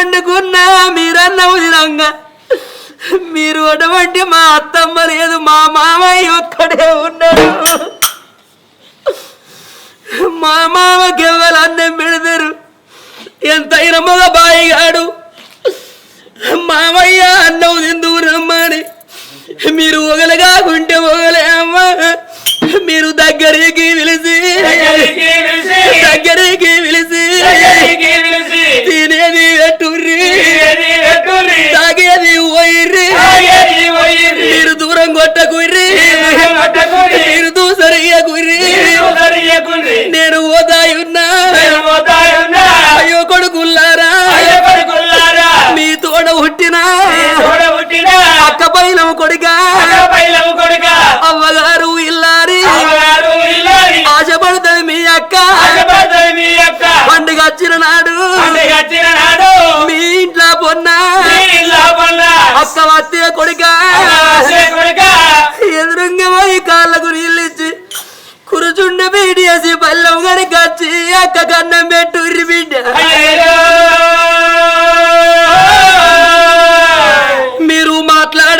వండుకున్నా మీరన్న ఉదిరంగా మీరు అటువంటి మా అత్తమ్మ లేదు మా మామయ్య ఒక్కడే ఉన్నాడు మా మామ ఎవరు అన్నం పెడతారు. ఎంత మగ బాయిగాడు మామయ్య అన్నం ఎందుకు రమ్మని మీరు ఉంటే ఒగలే అమ్మ. మీరు దగ్గరికి పిలిచి దగ్గరికి నేను ఓదాయున్నా. అయ్యో కొడుకుల్లారా. మీ తోడ పుట్టిన. అక్క పైన కొడుక, అవ్వగారు ఇల్లారి. ఆశపడుతుంది మీ అక్క. పండుగ వచ్చిన నాడు. మీ ఇంట్లో పొన్నా. అక్క వస్తే కొడుక. ఎదురుంగ పోయి కాళ్ళకు నీళ్ళు ఇచ్చి కురుచుండ బీడియేసి పల్లెం గడికొచ్చి అక్క కన్నం పెట్టు బిడ్డ